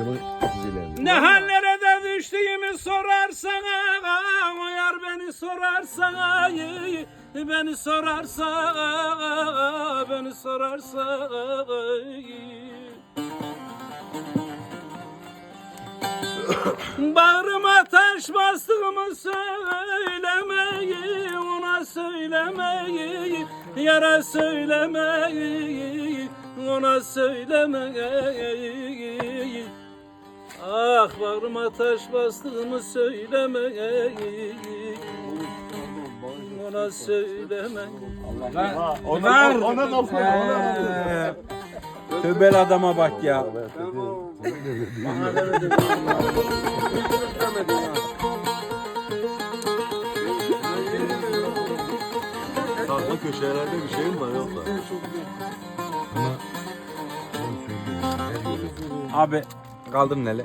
Acaba zile. Ne hallere de düştüğümü sorarsan yar beni sorarsan beni sorarsan beni sorarsan Bağrıma taş bastığımı söylemeyi ona söylemeyi yara söylemeyi ona söylemeyi Ah bağrıma taş bastığımı söylemeyi ona söyleme. Ver. Ee, Tövbeli adama bak ya. Sağda köşelerde bir şey mi var yoksa? Abi kaldırın hele.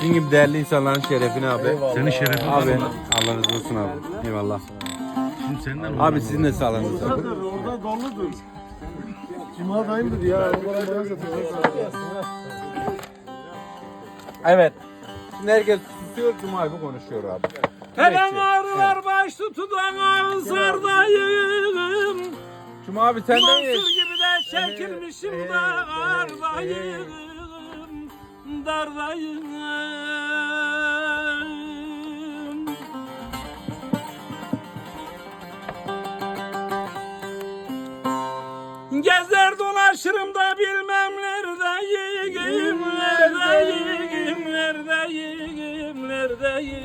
Sizin gibi değerli insanların şerefine abi. Senin şerefin Abi mı? Allah razı olsun abi. Eyvallah. Şimdi senden Abi sizin de sağlığınız abi. Orada doludur. Cuma dayımdır ya. Onlara bana satacak. Evet. Şimdi herkes susuyor Cuma abi konuşuyor abi. Hele ağrılar baş tutudan ağızlardayım. Cuma abi sen de Mansur gibi de çekilmişim dardayım. Dardayım. Gezer dolaşırım da bilmem neredeyim, neredeyim, neredeyim, neredeyim.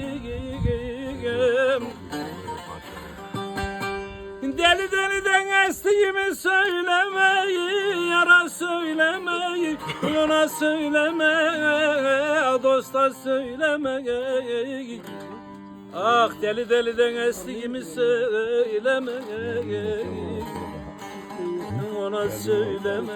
Deli deliden estiğimi söylemeyi, yara söylemeyi, ona söyleme, dosta söylemeyi. Ah deli deliden estiğimi söylemeyi, ona söyleme.